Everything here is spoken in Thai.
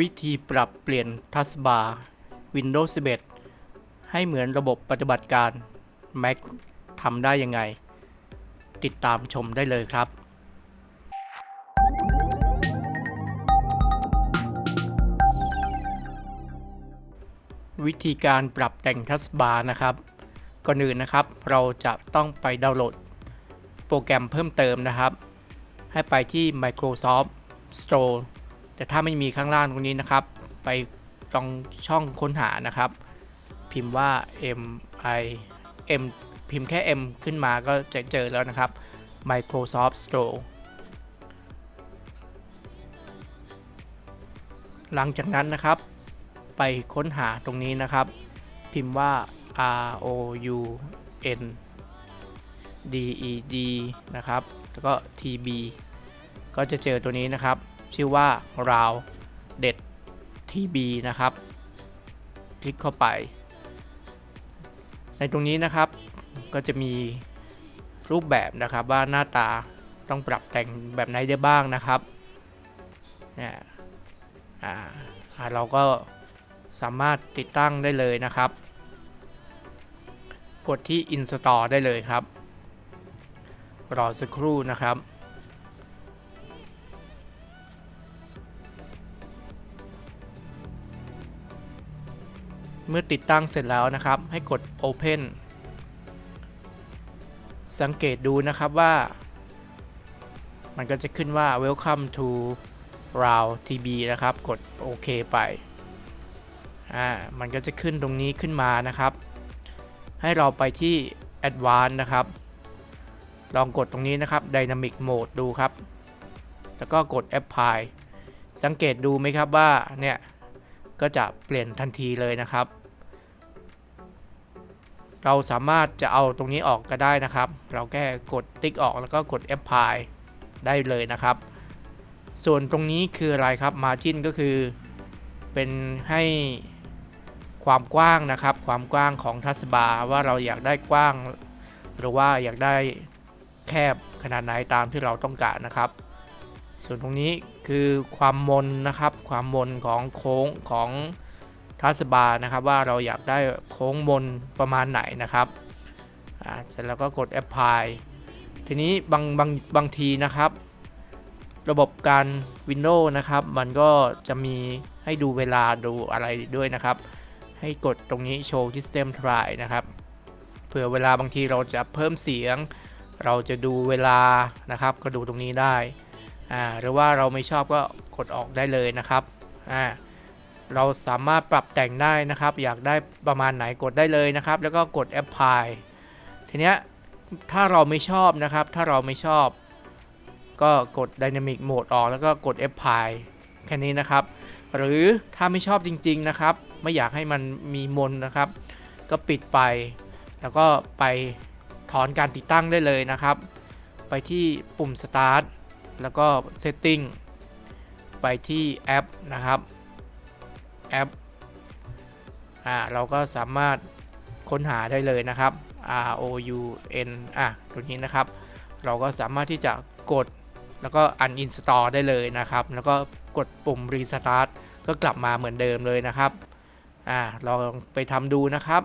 วิธีปรับเปลี่ยนทัสบาร์ Windows 11 ให้เหมือนระบบปฏิบัติการ Mac ทำได้ยังไง ติดตามชมได้เลยครับ วิธีการปรับแต่งทัสบาร์นะครับ ก่อนอื่นนะครับ เราจะต้องไปดาวน์โหลด โปรแกรมเพิ่มเติมนะครับ ให้ไปที่ Microsoft Store แต่ถ้าไม่มีข้างล่างตรงนี้นะครับ ไปตรงช่องค้นหานะครับ พิมพ์ว่า M I M พิมพ์แค่ M ขึ้นมาก็จะเจอแล้วนะครับ Microsoft Store หลังจากนั้นนะครับ ไปค้นหาตรงนี้นะครับ พิมพ์ว่า R O U N D E D นะครับ แล้วก็ T B ก็จะเจอตัวนี้นะครับ ชื่อว่าราวเด็ด TB นะครับ คลิกเข้าไป ในตรงนี้นะครับก็จะมีรูปแบบนะครับว่าหน้าตาต้องปรับแต่งแบบไหนได้บ้างนะครับเนี่ยอ่าอ่าเราก็สามารถติดตั้งได้เลยนะครับ กดที่ install ได้เลยครับ รอสักครู่นะครับ เมื่อติดตั้งเสร็จแล้วนะครับ ให้กด Open สังเกตดูนะครับว่า มันก็จะขึ้นว่า Welcome to RAW TB นะครับ กดโอเคไป อ่า มันก็จะขึ้นตรงนี้ขึ้นมานะครับ ให้เราไปที่ Advanced นะครับ ลองกดตรงนี้นะครับ Dynamic Mode ดูครับ แล้วก็กด Apply สังเกตดูไหมครับว่า เนี่ย ก็จะเปลี่ยนทันทีเลยนะครับ เราสามารถจะเอาตรงนี้ออกก็ได้นะครับ เราแค่กดติ๊กออกแล้วก็กด Apply ได้เลยนะครับ ส่วนตรงนี้คืออะไรครับ Margin ก็คือเป็นให้ความกว้างนะครับ ความกว้างของทัสบาร์ว่าเราอยากได้กว้าง หรือว่าอยากได้แคบขนาดไหนตามที่เราต้องการนะครับ ส่วนตรงนี้คือความมนนะครับ ความมนของโค้งของทัสบาร์นะครับ ว่าเราอยากได้โค้งมนประมาณไหนนะครับเสร็จแล้วก็กด apply ทีนี้บางบางบางทีนะครับ ระบบการ Windows นะครับ มันก็จะมีให้ดูเวลาดูอะไรด้วยนะครับ ให้กดตรงนี้ show system try นะครับเผื่อเวลาบางทีเราจะเพิ่มเสียง เราจะดูเวลานะครับ ก็ดูตรงนี้ได้ อ่าหรือว่าเราไม่ชอบก็กดออกได้เลยนะครับอ่าเราสามารถปรับแต่งได้นะครับ อยากได้ประมาณไหนกดได้เลยนะครับ แล้วก็กด apply ทีเนี้ยถ้าเราไม่ชอบนะครับ ถ้าเราไม่ชอบ ก็กด dynamic mode ออกแล้วก็กด apply แค่นี้นะครับ หรือถ้าไม่ชอบจริง ๆนะครับ ไม่อยากให้มันมีมนนะครับ ก็ปิดไป แล้วก็ไปถอนการติดตั้งได้เลยนะครับ ไปที่ปุ่ม start แล้วก็ setting ไปที่แอปนะครับแอปอ่าเราก็สามารถค้นหาได้เลยนะครับ R O U N อะตัวนี้นะครับ เราก็สามารถที่จะกดแล้วก็ uninstall ได้เลยนะครับ แล้วก็กดปุ่ม restart ก็กลับมาเหมือนเดิมเลยนะครับอ่าลองไปทำดูนะครับ